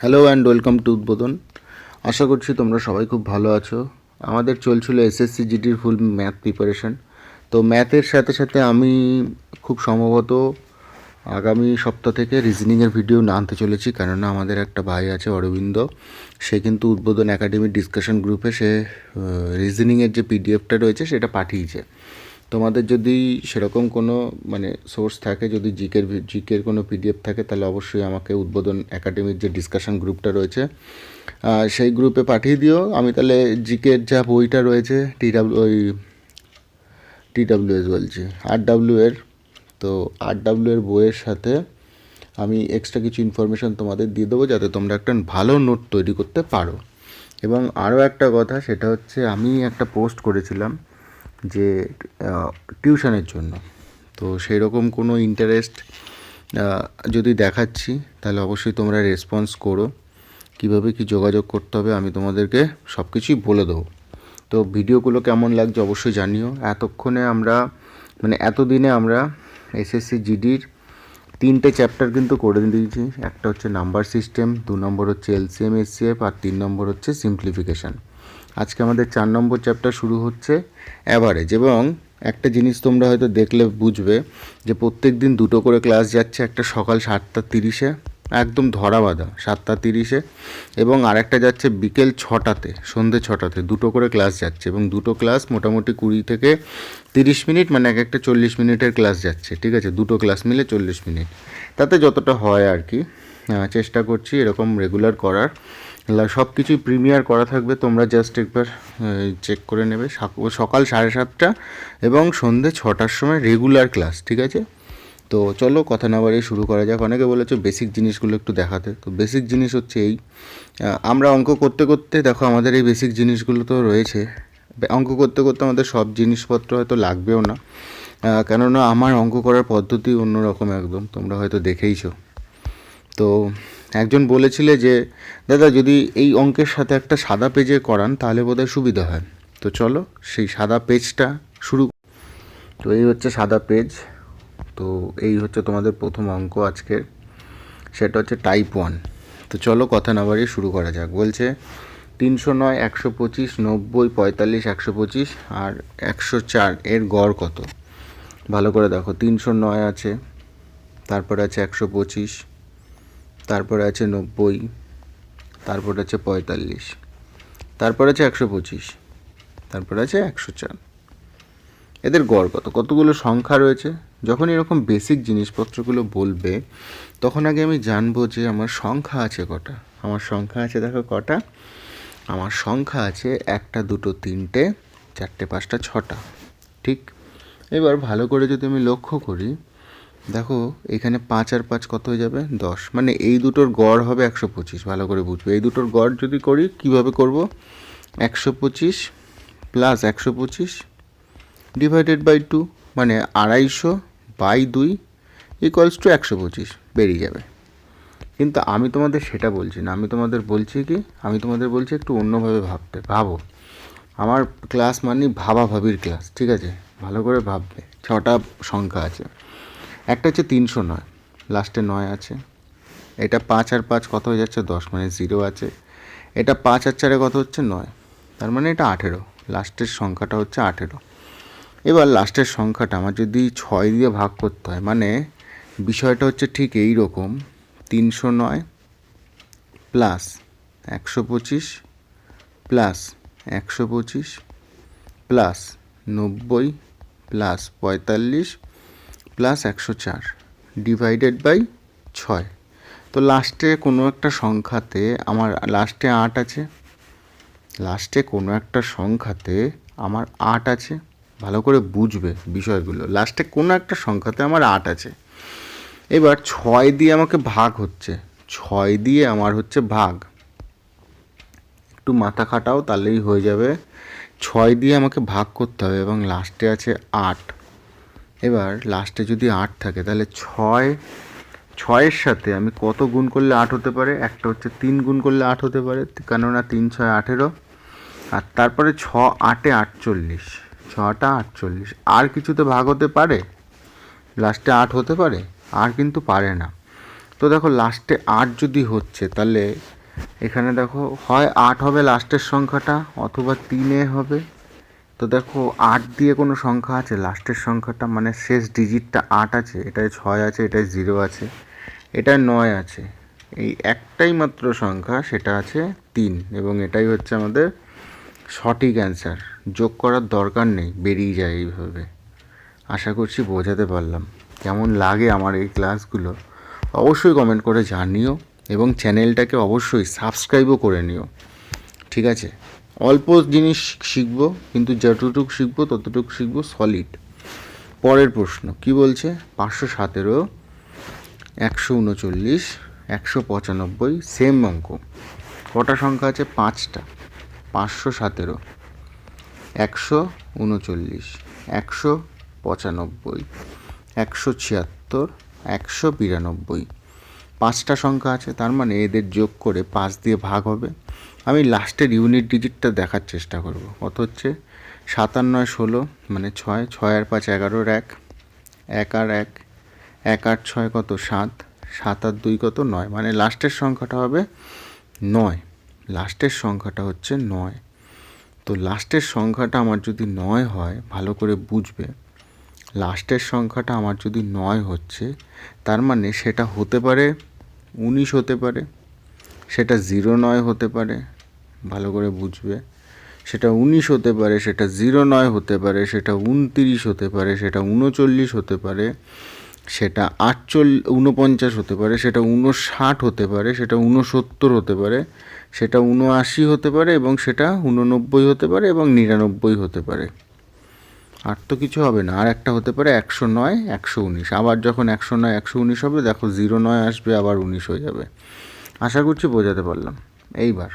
Hello and welcome to উদ্বোধন আশা করছি তোমরা সবাই খুব ভালো আছো। আমাদের চলছিল এসএসসি জিডির ফুল ম্যাথ প্রিপারেশন তো ম্যাথের সাথে সাথে আমি খুব সম্ভবত আগামী সপ্তাহ থেকে রিজনিংয়ের ভিডিও না আনতে চলেছি, কেননা আমাদের একটা ভাই আছে, অরবিন্দ। সে কিন্তু উদ্বোধন একাডেমির ডিসকাশন গ্রুপে সে রিজনিংয়ের যে পিডিএফটা রয়েছে, সেটা পাঠিয়েছে। তোমাদের যদি সেরকম কোনো মানে সোর্স থাকে, যদি জিকের জিকের কোনো পিডিএফ থাকে, তাহলে অবশ্যই আমাকে উদ্বোধন একাডেমির যে ডিসকাশন গ্রুপটা রয়েছে সেই গ্রুপে পাঠিয়ে দিও। আমি তাহলে জিকের যা বইটা রয়েছে টিডাব্লিউ ওই টি ডাব্লিউ এস বলছি আর ডাব্লিউ এর তো আর ডাব্লিউ এর বইয়ের সাথে আমি এক্সট্রা কিছু ইনফরমেশন তোমাদের দিয়ে দেবো, যাতে তোমরা একটা ভালো নোট তৈরি করতে পারো। এবং আরও একটা কথা, সেটা হচ্ছে আমি একটা পোস্ট করেছিলাম যে টিউশনের জন্য। তো সেই রকম কোনো ইন্টারেস্ট যদি দেখাচ্ছি, তাহলে অবশ্যই তোমরা রেসপন্স করো। কীভাবে কি যোগাযোগ করতে হবে আমি তোমাদেরকে সব কিছুই বলে দেবো। তো ভিডিওগুলো কেমন লাগছে অবশ্যই জানিও। এতক্ষণে আমরা মানে এতদিনে আমরা এসএসসি জিডির তিনটে চ্যাপ্টার কিন্তু করে দিয়েছি। একটা হচ্ছে নাম্বার সিস্টেম দু নম্বর হচ্ছে এলসিএম এসসিএফ আর তিন নম্বর হচ্ছে সিম্পলিফিকেশান আজকে আমাদের চার নম্বর চ্যাপ্টার শুরু হচ্ছে অ্যাভারেজ এবং একটা জিনিস তোমরা হয়তো দেখলে, বুঝবে যে প্রত্যেক দিন দুটো করে ক্লাস যাচ্ছে, একটা সকাল সাতটা তিরিশে, একদম ধরা বাঁধা, সাতটা তিরিশে এবং আরেকটা যাচ্ছে বিকেল ছটাতে, সন্ধে ছটাতে, দুটো করে ক্লাস যাচ্ছে এবং দুটো ক্লাস মোটামুটি কুড়ি থেকে তিরিশ মিনিট মানে এক একটা চল্লিশ মিনিটের ক্লাস যাচ্ছে, ঠিক আছে? দুটো ক্লাস মিলে চল্লিশ মিনিট। তাতে যতটা হয় আর কি চেষ্টা করছি এরকম রেগুলার করার। সব কিছুই প্রিমিয়ার করা থাকবে, তোমরা জাস্ট একবার চেক করে নেবে। সকাল সাড়ে সাতটা এবং সন্ধে ছটার সময় রেগুলার ক্লাস ঠিক আছে? তো চলো, কথা না বাড়িয়ে শুরু করা যাক। অনেকে বলেছ বেসিক জিনিসগুলো একটু দেখাতে। তো বেসিক জিনিস হচ্ছে এই আমরা অঙ্ক করতে করতে, দেখো আমাদের এই বেসিক জিনিসগুলো তো রয়েছে। অঙ্ক করতে করতে আমাদের সব জিনিসপত্র হয়তো লাগবেও না। কেননা আমার অঙ্ক করার পদ্ধতি অন্যরকম একদম, তোমরা হয়তো দেখেইছো। তো একজন বলেছিলে যে, দাদা, যদি এই অঙ্কের সাথে একটা সাদা পেজে করান, তাহলে বোধহয় সুবিধা হয়। তো চলো, সেই সাদা পেজটা শুরু তো এই হচ্ছে সাদা পেজ তো এই হচ্ছে তোমাদের প্রথম অঙ্ক আজকের। সেটা হচ্ছে টাইপ ওয়ান তো চলো, কথা না বাড়িয়ে শুরু করা যাক। বলছে, তিনশো নয়, একশো পঁচিশ, নব্বই, পঁয়তাল্লিশ, একশো পঁচিশ আর একশো চার, এর গড় কত? ভালো করে দেখো, তিনশো নয় আছে, তারপরে আছে একশো পঁচিশ তারপরে আছে নব্বই, তারপরে আছে পঁয়তাল্লিশ, তারপরে আছে একশো পঁচিশ, তারপরে আছে একশো চার। এদের গড় কত? কতগুলো সংখ্যা রয়েছে? যখন এরকম বেসিক জিনিসপত্রগুলো বলবে, তখন আগে আমি জানব যে আমার সংখ্যা আছে কটা। আমার সংখ্যা আছে, দেখো কটা। আমার সংখ্যা আছে একটা, দুটো, তিনটে, চারটে, পাঁচটা, ছটা। ঠিক? এবার ভালো করে যদি আমি লক্ষ্য করি দেখো, এখানে পাঁচ আর পাঁচ কত হয়ে যাবে? দশ। মানে এই দুটোর গড় হবে একশো পঁচিশ, ভালো করে বুঝবে। এই দুটোর গড় যদি করি, কীভাবে করব? একশো পঁচিশ প্লাস একশো পঁচিশ ডিভাইডেড বাই টু মানে আড়াইশো বাই দুই ইকুয়ালস টু একশো পঁচিশ, বেরিয়ে যাবে। কিন্তু আমি তোমাদের সেটা বলছি না, আমি তোমাদের বলছি কি, আমি তোমাদের বলছি একটু অন্যভাবে ভাবতে, ভাবো। আমার ক্লাস মানে ভাবা ভাবির ক্লাস ঠিক আছে? ভালো করে ভাববে, ছটা সংখ্যা আছে। একটা হচ্ছে তিনশো নয়, লাস্টে নয় আছে। এটা পাঁচ আর পাঁচ কত হয়ে যাচ্ছে? দশ মানে জিরো আছে। এটা পাঁচ আর চারে কত হচ্ছে? নয়। তার মানে এটা আঠেরো। লাস্টের সংখ্যাটা হচ্ছে আঠেরো। এবার লাস্টের সংখ্যাটা আমার যদি ছয় দিয়ে ভাগ করতে হয় মানে বিষয়টা হচ্ছে ঠিক এই রকম। তিনশো নয় প্লাস একশো পঁচিশ প্লাস একশো পঁচিশ প্লাস নব্বই প্লাস পঁয়তাল্লিশ প্লাস একশো চার ডিভাইডেড বাই ছয়। তো লাস্টে কোনো একটা সংখ্যাতে আমার, লাস্টে আট আছে। লাস্টে কোনো একটা সংখ্যাতে আমার আট আছে। ভালো করে বুঝবে বিষয়গুলো। লাস্টে কোনো একটা সংখ্যাতে আমার আট আছে। এবার ছয় দিয়ে আমাকে ভাগ হচ্ছে। ছয় দিয়ে আমার হচ্ছে ভাগ। একটু মাথা খাটাও, তাহলেই হয়ে যাবে। ছয় দিয়ে আমাকে ভাগ করতে হবে এবং লাস্টে আছে আট। এবার লাস্টে যদি আট থাকে, তাহলে ছয়, ছয়ের সাথে আমি কত গুণ করলে আট হতে পারে? একটা হচ্ছে তিন গুণ করলে আট হতে পারে, কেননা তিন ছয় আঠেরো। আর তারপরে ছ আটে আটচল্লিশ। ছটা আটচল্লিশ। আর কিছুতে ভাগ হতে পারে? লাস্টে আট হতে পারে? আর কিন্তু পারে না। তো দেখো লাস্টে আট যদি হচ্ছে, তাহলে এখানে দেখো, হয় আট হবে লাস্টের সংখ্যাটা, অথবা তিনে হবে। তো দেখো আট দিয়ে কোনো সংখ্যা আছে, লাস্টের সংখ্যাটা মানে শেষ ডিজিটটা আট আছে, এটায় ছয় আছে, এটায় জিরো আছে, এটায় নয় আছে। এই একটাই মাত্র সংখ্যা, সেটা আছে তিন এবং এটাই হচ্ছে আমাদের সঠিক অ্যান্সার যোগ করার দরকার নেই, বেরিয়ে যায় এইভাবে। আশা করছি বোঝাতে পারলাম। কেমন লাগে আমার এই ক্লাসগুলো অবশ্যই কমেন্ট করে জানিও এবং চ্যানেলটাকে অবশ্যই সাবস্ক্রাইবও করে নিও। ঠিক আছে? অল্প জিনিস শিখব, কিন্তু যতটুকু শিখব, ততটুকু শিখব সলিড পরের প্রশ্ন, কি বলছে? পাঁচশো সতেরো, একশো উনচল্লিশ, একশো পঁচানব্বই সেম অঙ্ক। কটা সংখ্যা আছে? পাঁচটা। পাঁচশো সতেরো, একশো উনচল্লিশ, একশো পঁচানব্বই, একশো ছিয়াত্তর, একশো বিরানব্বই। পাঁচটা সংখ্যা আছে, তার মানে এদের যোগ করে পাঁচ দিয়ে ভাগ হবে। আমি লাস্টের ইউনিট ডিজিটটা দেখার চেষ্টা করব। কত হচ্ছে? সাতান্নয় ষোলো মানে ছয় ছয় আর পাঁচ এগারোর এক এক আর এক এক আট ছয় কত? সাত সাত আর দুই কত? নয় মানে লাস্টের সংখ্যাটা হবে নয়, লাস্টের সংখ্যাটা হচ্ছে নয়। তো লাস্টের সংখ্যাটা আমার যদি নয় হয়, ভালো করে বুঝবে লাস্টের সংখ্যাটা আমার যদি নয় হচ্ছে, তার মানে সেটা হতে পারে উনিশ হতে পারে, সেটা জিরো নয় হতে পারে, ভালো করে বুঝবে, সেটা উনিশ হতে পারে, সেটা জিরো নয় হতে পারে, সেটা উনতিরিশ হতে পারে, সেটা উনচল্লিশ হতে পারে, সেটা আটচল উনপঞ্চাশ হতে পারে, সেটা উনষাট হতে পারে, সেটা উনসত্তর হতে পারে, সেটা উনআশি হতে পারে এবং সেটা উননব্বই হতে পারে এবং নিরানব্বই হতে পারে। আর তো কিছু হবে না, আর একটা হতে পারে একশো নয়, একশো উনিশ। আবার যখন একশো নয়, একশো উনিশ হবে, দেখো জিরো নয় আসবে, আবার উনিশ হয়ে যাবে। আশা করছি বোঝাতে পারলাম। এইবার,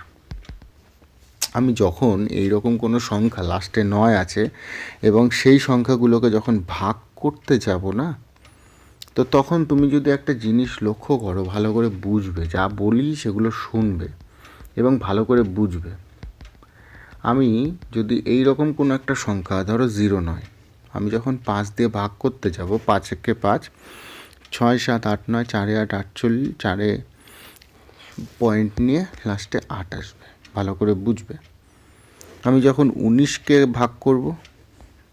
আমি যখন এই রকম কোনো সংখ্যা লাস্টে নয় আছে, এবং সেই সংখ্যাগুলোকে যখন ভাগ করতে যাব না, তো তখন তুমি যদি একটা জিনিস লক্ষ্য করো, ভালো করে বুঝবে, যা বলি সেগুলো শুনবে, এবং ভালো করে বুঝবে। আমি যদি এই রকম কোনো একটা সংখ্যা, ধরো জিরো নয়, আমি যখন পাঁচ দিয়ে ভাগ করতে যাব, পাঁচ একে পাঁচ, ছয় সাত আট নয়, চারে আট আটচল্লিশ, চারে পয়েন্ট নিয়ে লাস্টে আট আসবে, ভালো করে বুঝবে। আমি যখন উনিশকে ভাগ করব,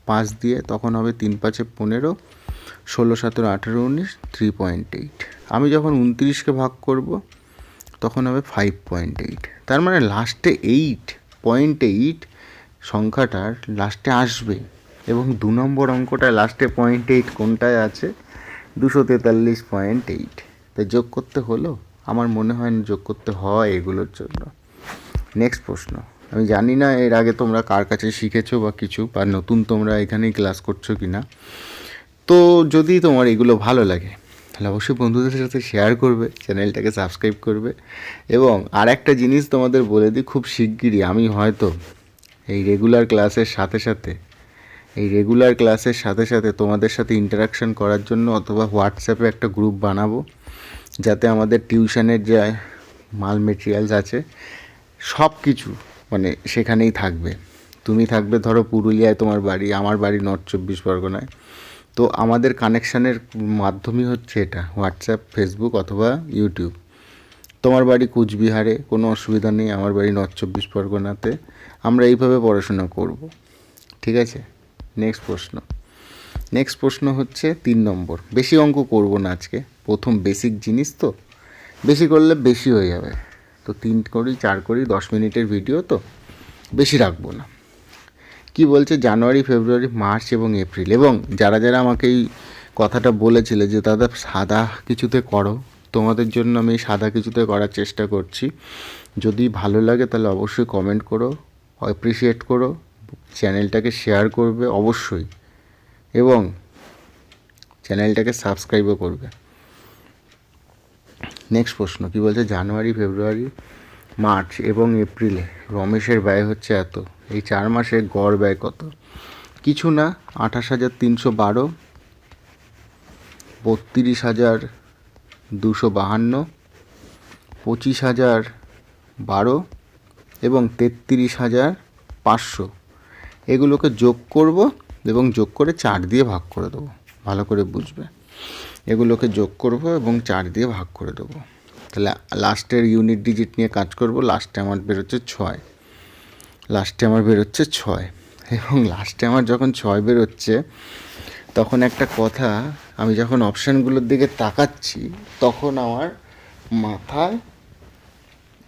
পাঁচ দিয়ে, তখন হবে তিন পাঁচে পনেরো, ষোলো সতেরো আঠেরো উনিশ থ্রি পয়েন্ট এইট আমি যখন উনত্রিশকে ভাগ করব, তখন হবে ফাইভ পয়েন্ট এইট তার মানে লাস্টে এইট পয়েন্ট এইট সংখ্যাটার লাস্টে আসবে এবং দু নম্বর অঙ্কটা লাস্টে পয়েন্ট এইট কোনটায় আছে? দুশো তেতাল্লিশ পয়েন্ট এইট তাই যোগ করতে হলো? আমার মনে হয় না যোগ করতে হয় এগুলোর জন্য। নেক্সট প্রশ্ন। আমি জানি না এর আগে তোমরা কার কাছে শিখেছো বা কিছু বা নতুন তোমরা এখানেই ক্লাস করছ কি না তো যদি তোমার এগুলো ভালো লাগে তাহলে অবশ্যই বন্ধুদের সাথে শেয়ার করবে চ্যানেলটাকে সাবস্ক্রাইব করবে। এবং আর একটা জিনিস তোমাদের বলে দিই, খুব শিগগিরই আমি হয়তো এই রেগুলার ক্লাসের সাথে সাথে, এই রেগুলার ক্লাসের সাথে সাথে তোমাদের সাথে ইন্টারাকশন করার জন্য অথবা হোয়াটসঅ্যাপে একটা গ্রুপ বানাবো, যাতে আমাদের টিউশনের যে মাল মেটেরিয়ালস আছে সব কিছু মানে সেখানেই থাকবে। তুমি থাকবে ধরো পুরুলিয়ায় তোমার বাড়ি, আমার বাড়ি নর্থ চব্বিশ পরগনায়। তো আমাদের কানেকশানের মাধ্যমই হচ্ছে এটা হোয়াটসঅ্যাপ ফেসবুক অথবা ইউটিউব তোমার বাড়ি কুচবিহারে, কোনো অসুবিধা নেই, আমার বাড়ি নর্থ চব্বিশ পরগনাতে, আমরা এইভাবে পড়াশোনা করব। ঠিক আছে? নেক্সট প্রশ্ন। নেক্সট প্রশ্ন হচ্ছে তিন নম্বর। বেশি অঙ্ক করব না আজকে, প্রথম বেসিক জিনিস তো। বেশি করলে বেশি হয়ে যাবে। তো তিন করি, চার করি, দশ মিনিটের ভিডিও তো, বেশি রাখব না। কি বলছে? জানুয়ারি, ফেব্রুয়ারি, মার্চ এবং এপ্রিল। এবং যারা যারা আমাকে এই কথাটা বলেছিলে যে, দাদা, সাদা কিছুতে করো। তোমাদের জন্য আমি সাদা কিছুতে করার চেষ্টা করছি। যদি ভালো লাগে, তাহলে অবশ্যই কমেন্ট করো অ্যাপ্রিসিয়েট করো, চ্যানেলটাকে শেয়ার করবে, অবশ্যই। এবং চ্যানেলটাকে সাবস্ক্রাইবও করবে। নেক্সট প্রশ্ন, কী বলছে? জানুয়ারি, ফেব্রুয়ারি, মার্চ এবং এপ্রিলে রমেশের ব্যয় হচ্ছে এত। এই চার মাসে গড় ব্যয় কত? কিছু না, আঠাশ হাজার তিনশো বারো, বত্রিশ হাজার দুশো বাহান্ন, পঁচিশ হাজার বারো এবং তেত্রিশ হাজার পাঁচশো। এগুলোকে যোগ করব এবং যোগ করে চার দিয়ে ভাগ করে দেবো। ভালো করে বুঝবে? এগুলোকে যোগ করব এবং চার দিয়ে ভাগ করে দেবো। তাহলে লাস্টের ইউনিট ডিজিট নিয়ে কাজ করব লাস্টে আমার বেরোচ্ছে ছয়। লাস্টে আমার বেরোচ্ছে ছয়। এবং লাস্টে আমার যখন ছয় বেরোচ্ছে, তখন একটা কথা, আমি যখন অপশানগুলোর দিকে তাকাচ্ছি, তখন আমার মাথায়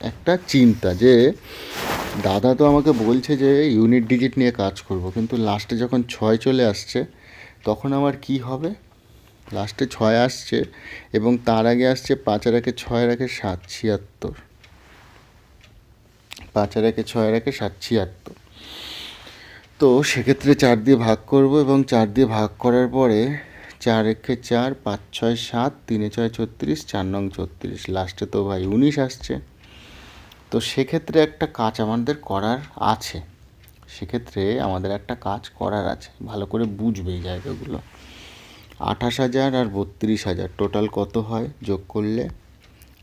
একটা চিন্তা যে, দাদা তো আমাকে বলছে যে ইউনিট ডিজিট নিয়ে কাজ করব, কিন্তু লাস্টে যখন ছয় চলে আসছে, তখন আমার কি হবে? লাস্টে ছয় আসছে, এবং তার আগে আসছে পাঁচ আর একে ছয় রাখে সাত, ছিয়াত্তর। পাঁচ আর একে ছয় রাখে সাত ছিয়াত্তর। তো সেক্ষেত্রে চার দিয়ে ভাগ করব এবং চার দিয়ে ভাগ করার পরে চার একে চার, পাঁচ ছয় সাত, তিনে ছয় ছত্রিশ, চার নং ছত্রিশ। লাস্টে তো ভাই উনিশ আসছে। তো সেক্ষেত্রে একটা কাজ আমাদের করার আছে। সেক্ষেত্রে আমাদের একটা কাজ করার আছে। ভালো করে বুঝবে এই জায়গাগুলো। আঠাশ হাজার আর বত্রিশ হাজার, টোটাল কত হয় যোগ করলে?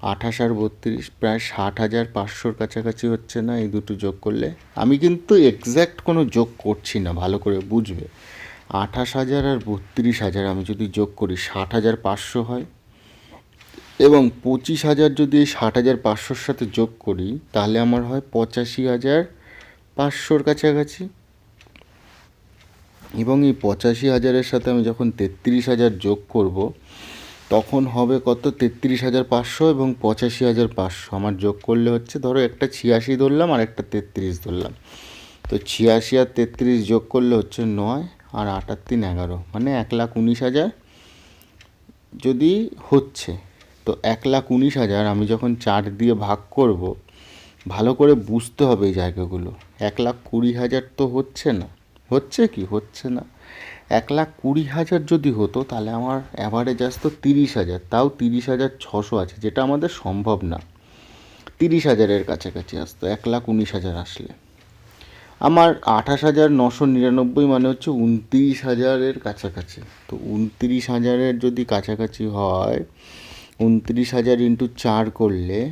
আঠাশ আর বত্রিশ প্রায় ষাট হাজার পাঁচশোর কাছাকাছি হচ্ছে না এই দুটো যোগ করলে। আমি কিন্তু এক্স্যাক্ট কোনো যোগ করছি না, ভালো করে বুঝবে। আঠাশ হাজার আর বত্রিশ হাজার আমি যদি যোগ করি, ষাট হাজার পাঁচশো হয়। এবং পঁচিশ হাজার যদি এই ষাট হাজার পাঁচশোর সাথে যোগ করি, তাহলে আমার হয় পঁচাশি হাজার পাঁচশোর কাছাকাছি। এবং এই পঁচাশি হাজারের সাথে আমি যখন তেত্রিশ হাজার যোগ করব তখন হবে কত? তেত্রিশ হাজার পাঁচশো এবং পঁচাশি হাজার পাঁচশো। আমার যোগ করলে হচ্ছে, ধরো একটা ছিয়াশি ধরলাম, আর একটা তেত্রিশ ধরলাম। তো ছিয়াশি আর তেত্রিশ যোগ করলে হচ্ছে নয়, আর আট আর তিন এগারো। মানে এক লাখ উনিশ হাজার যদি হচ্ছে, তো এক লাখ উনিশ হাজার আমি যখন চার দিয়ে ভাগ করব, ভালো করে বুঝতে হবে এই জায়গাগুলো। এক লাখ কুড়ি হাজার তো হচ্ছে না। হচ্ছে কি? হচ্ছে না। এক লাখ কুড়ি হাজার যদি হতো, তাহলে আমার অ্যাভারেজ আসতো তিরিশ হাজার। তাও তিরিশ হাজার ছশো আছে, যেটা আমাদের সম্ভব না। তিরিশ হাজারের কাছাকাছি আসতো, এক লাখ উনিশ হাজার আসলে। আমার আঠাশ হাজার নশো নিরানব্বই মানে হচ্ছে উনত্রিশ হাজারের কাছাকাছি। তো উনত্রিশ হাজারের যদি কাছাকাছি হয়, উনত্রিশ হাজার ইন্টু চার করলে,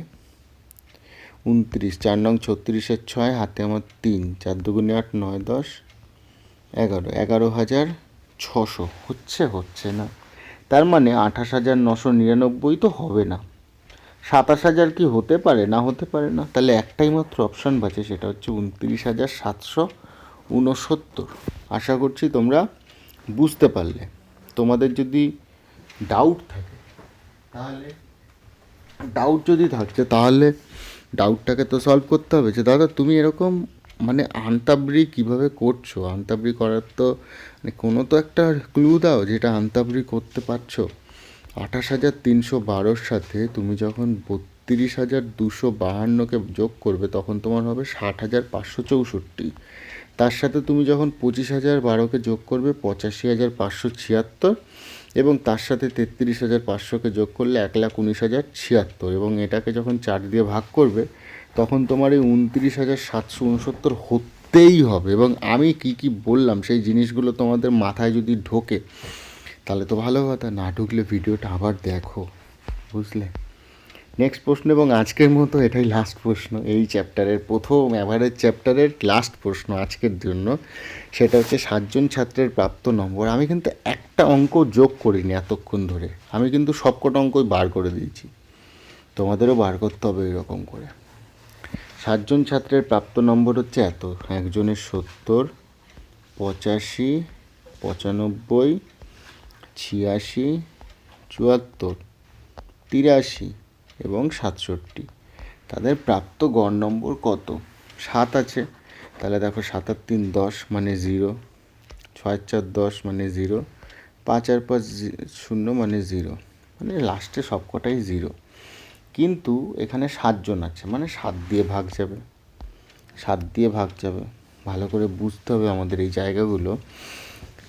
উনত্রিশ, চার নং ছত্রিশের ছয়, হাতে আমার তিন, চার দুগুণে আট, নয়, দশ, এগারো এগারো হাজার ছশো, হচ্ছে হচ্ছে না। তার মানে আঠাশ হাজার নশো নিরানব্বই তো হবে না। সাতাশ হাজার কি হতে পারে? না হতে পারে না। তাহলে একটাই মাত্র অপশান বাঁচে, সেটা হচ্ছে উনত্রিশ হাজার সাতশো ঊনসত্তর আশা করছি তোমরা বুঝতে পারলে। তোমাদের যদি ডাউট থাকে, তাহলে ডাউট যদি থাকছে, তাহলে ডাউটটাকে তো সলভ করতে হবে। যে দাদা, তুমি এরকম মানে আন্তাবরি কীভাবে করছ? আন্তাবরি করার তো মানে কোনো তো একটা ক্লু দাও যেটা আন্তাবরি করতে পারছ। আঠাশ হাজার তিনশো বারোর সাথে তুমি যখন বত্রিশ হাজার দুশো বাহান্নকে যোগ করবে, তখন তোমার হবে ষাট হাজার পাঁচশো চৌষট্টি। তার সাথে তুমি যখন পঁচিশ হাজার বারোকে যোগ করবে, পঁচাশি হাজার পাঁচশো ছিয়াত্তর এবং তার সাথে তেত্রিশ হাজার পাঁচশোকে যোগ করলে এক লাখ উনিশ হাজার ছিয়াত্তর এবং এটাকে যখন চার দিয়ে ভাগ করবে, তখন তোমার এই উনত্রিশ হাজার সাতশো উনসত্তর হতেই হবে। এবং আমি কি কি বললাম, সেই জিনিসগুলো তোমাদের মাথায় যদি ঢোকে, তাহলে তো ভালো কথা। না ঢুকলে ভিডিওটা আবার দেখো, বুঝলে? নেক্সট প্রশ্ন এবং আজকের মতো এটাই লাস্ট প্রশ্ন। এই চ্যাপ্টারের প্রথম অ্যাভারেজ চ্যাপ্টারের লাস্ট প্রশ্ন আজকের জন্য। সেটা হচ্ছে সাতজন ছাত্রের প্রাপ্ত নম্বর। আমি কিন্তু একটা অঙ্ক যোগ করিনি এতক্ষণ ধরে। আমি কিন্তু সবকটা অঙ্কই বার করে দিয়েছি। তোমাদেরও বার করতে হবে এরকম করে। সাতজন ছাত্রের প্রাপ্ত নম্বর হচ্ছে এত। একজনের সত্তর, পঁচাশি, পঁচানব্বই, ছিয়াশি, চুয়াত্তর, তিরাশি এবং সাতষট্টি। তাদের প্রাপ্ত গড় নম্বর কত? সাত আছে। তাহলে দেখো সাত আর তিন দশ মানে জিরো, ছয় চার দশ মানে জিরো, পাঁচ আর পাঁচ শূন্য মানে জিরো। মানে লাস্টে সবকটাই জিরো। কিন্তু এখানে সাতজন আছে মানে সাত দিয়ে ভাগ যাবে। সাত দিয়ে ভাগ যাবে। ভালো করে বুঝতে হবে আমাদের এই জায়গাগুলো।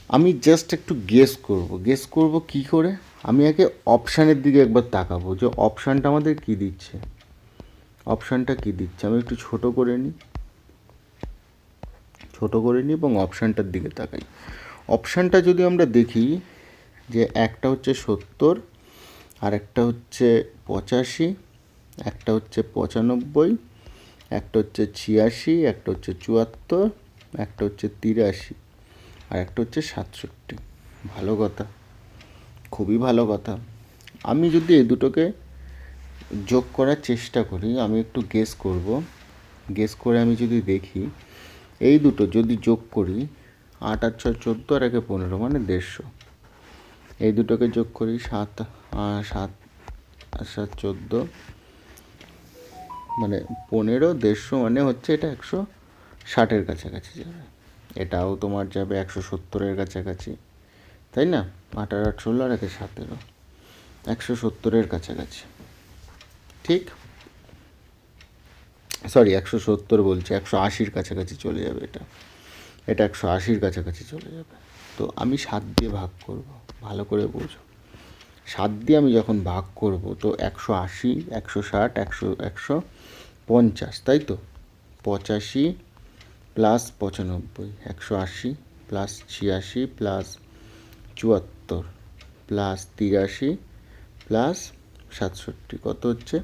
আমি জাস্ট একটু গেস করব। গেস করব কি করে? আমি আগে অপশানের দিকে একবার তাকাবো যে অপশানটা আমাদের কি দিচ্ছে? অপশানটা কি দিচ্ছে? আমি একটু ছোট করে নিই। ছোট করে নিই এবং অপশানটার দিকে তাকাই। অপশানটা যদি আমরা দেখি যে একটা হচ্ছে সত্তর আর একটা হচ্ছে পঁচাশি, একটা হচ্ছে পঁচানব্বই, একটা হচ্ছে ছিয়াশি, একটা হচ্ছে চুয়াত্তর, একটা হচ্ছে তিরাশি, আর একটা হচ্ছে সাতষট্টি। ভালো কথা। খুবই ভালো কথা। আমি যদি এই দুটোকে যোগ করার চেষ্টা করি, আমি একটু গেস করব। গেস করে আমি যদি দেখি, এই দুটো যদি যোগ করি, আট আর ছয়, চোদ্দ আর একে পনেরো মানে দেড়শো। এই দুটোকে যোগ করি সাত সাত সাত চোদ্দ মানে পনেরো, দেড়শো মানে হচ্ছে এটা একশো ষাটের কাছাকাছি যাবে। এটাও তোমার যাবে একশো সত্তরের কাছাকাছি, তাই না? আঠারো আট ষোলো আর একে সতেরো, একশো সত্তরের কাছাকাছি। ঠিক? সরি একশো সত্তর বলছি, একশো আশির কাছাকাছি চলে যাবে এটা। এটা একশো আশির কাছাকাছি চলে যাবে। তো আমি সাত দিয়ে ভাগ করব, ভালো করে বোঝো। সাত দিয়ে আমি যখন ভাগ করব, তো একশো আশি, একশো ষাট, একশো একশো পঞ্চাশ, তাই তো? পঁচাশি প্লাস পঁচানব্বই, একশো আশি প্লাস ছিয়াশি প্লাস চুয়াত্তর প্লাস তিরাশি প্লাস সাতষট্টি, কত হচ্ছে?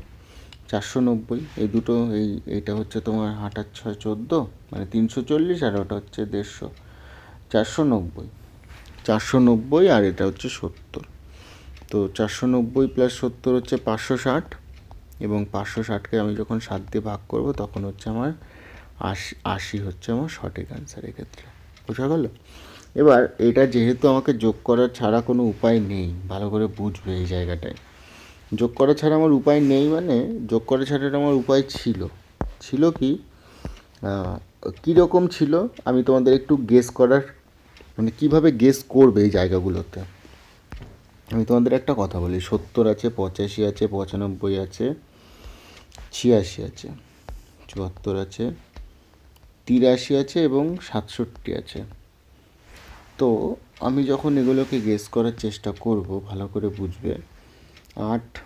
চারশো নব্বই। এই দুটো, এই এইটা হচ্ছে তোমার আট আর ছয় চোদ্দ মানে তিনশো চল্লিশ আর ওটা হচ্ছে দেড়শো, চারশো নব্বই। চারশো নব্বই আর এটা হচ্ছে সত্তর। তো চারশো নব্বই প্লাস সত্তর হচ্ছে পাঁচশো ষাট এবং পাঁচশো ষাটকে আমি যখন সাত দিয়ে ভাগ করব, তখন হচ্ছে আমার আশি আশি হচ্ছে আমার সঠিক অ্যান্সার এক্ষেত্রে বোঝা গেল? এবার এটা যেহেতু আমাকে যোগ করার ছাড়া কোনো উপায় নেই, ভালো করে বুঝবে এই জায়গাটায়। যোগ করা ছাড়া আমার উপায় নেই মানে যোগ করা ছাড়া আমার উপায় ছিল। ছিল কি? কীরকম ছিল? আমি তোমাদের একটু গেস করার মানে কীভাবে গেস করবে এই জায়গাগুলোতে? আমি তোমাদের একটা কথা বলি, সত্তর আছে, পঁচাশি আছে, পঁচানব্বই আছে, ছিয়াশি আছে, চুয়াত্তর আছে, তিরাশি আছে এবং সাতষট্টি আছে। তো আমি যখন এগুলোকে গেস করার চেষ্টা করব, ভালো করে বুঝবে, আট,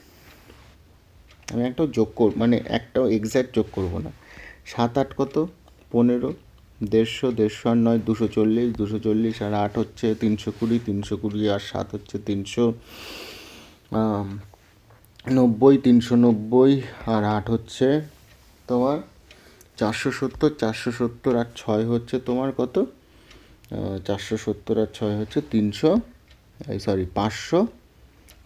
আমি একটা যোগ কর মানে একটাও এক্স্যাক্ট যোগ করব না। সাত আট কত? পনেরো দেড়শো দেড়শো আর নয়, দুশো চল্লিশ দুশো চল্লিশ আর আট হচ্ছে তিনশো কুড়ি তিনশো কুড়ি আর সাত হচ্ছে তিনশো নব্বই তিনশো নব্বই আর আট হচ্ছে তোমার চারশো সত্তর চারশো সত্তর আর ছয় হচ্ছে তোমার কত? চারশো সত্তর আর ছয় হচ্ছে তিনশো, এই সরি পাঁচশো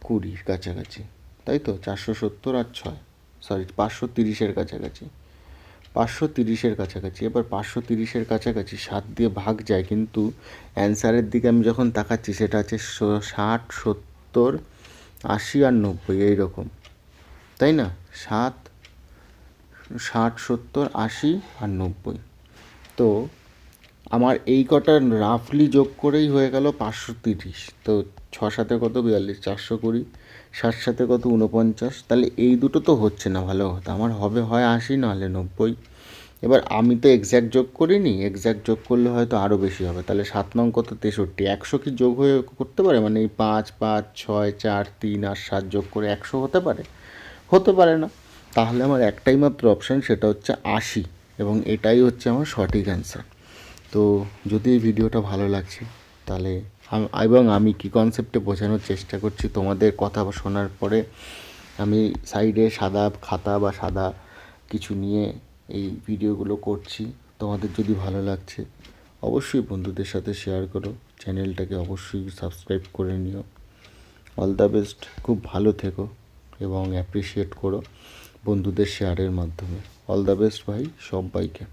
কুড়ির কাছাকাছি, তাই তো? চারশো সত্তর আর ছয় সরি পাঁচশো তিরিশের কাছাকাছি। পাঁচশো তিরিশের কাছাকাছি। এবার পাঁচশো তিরিশের কাছাকাছি, সাত দিয়ে ভাগ যায়, কিন্তু অ্যান্সারের দিকে আমি যখন তাকাচ্ছি, সেটা আছে ষাট, সত্তর, আশি আর নব্বই, এইরকম। তাই না? সাত, ষাট, সত্তর, আশি আর নব্বই। তো আমার এই কটা রাফলি যোগ করেই হয়ে গেল পাঁচশো তিরিশ। তো ছ সাথে কত? বিয়াল্লিশ, চারশো কুড়ি। ষাট সাথে কত? উনপঞ্চাশ তাহলে এই দুটো তো হচ্ছে না, ভালো কথা। আমার হবে হয় আশি, নাহলে নব্বই। এবার আমি তো এক্স্যাক্ট যোগ করিনি এক্স্যাক্ট যোগ করলে হয়তো আরও বেশি হবে। তাহলে সাত নং কত? তেষট্টি। একশো কি যোগ হয়ে করতে পারে? মানে এই পাঁচ পাঁচ, ছয়, চার, তিন আর সাত যোগ করে একশো হতে পারে? হতে পারে না। তাহলে আমার একটাই মাত্র অপশান সেটা হচ্ছে আশি। এবং এটাই হচ্ছে আমার সঠিক অ্যান্সার তো যদি এই ভিডিওটা ভালো লাগছে, তাহলে এবং আমি কী কনসেপ্টে বোঝানোর চেষ্টা করছি তোমাদের কথা শোনার পরে, আমি সাইডে সাদা খাতা বা সাদা কিছু নিয়ে এই ভিডিওগুলো করছি। তোমাদের যদি ভালো লাগছে, অবশ্যই বন্ধুদের সাথে শেয়ার করো। চ্যানেলটাকে অবশ্যই সাবস্ক্রাইব করে নিও। অল দ্য বেস্ট খুব ভালো থেকো এবং অ্যাপ্রিসিয়েট করো বন্ধুদের শেয়ারের মাধ্যমে। অল দ্য বেস্ট ভাই, সবাইকে।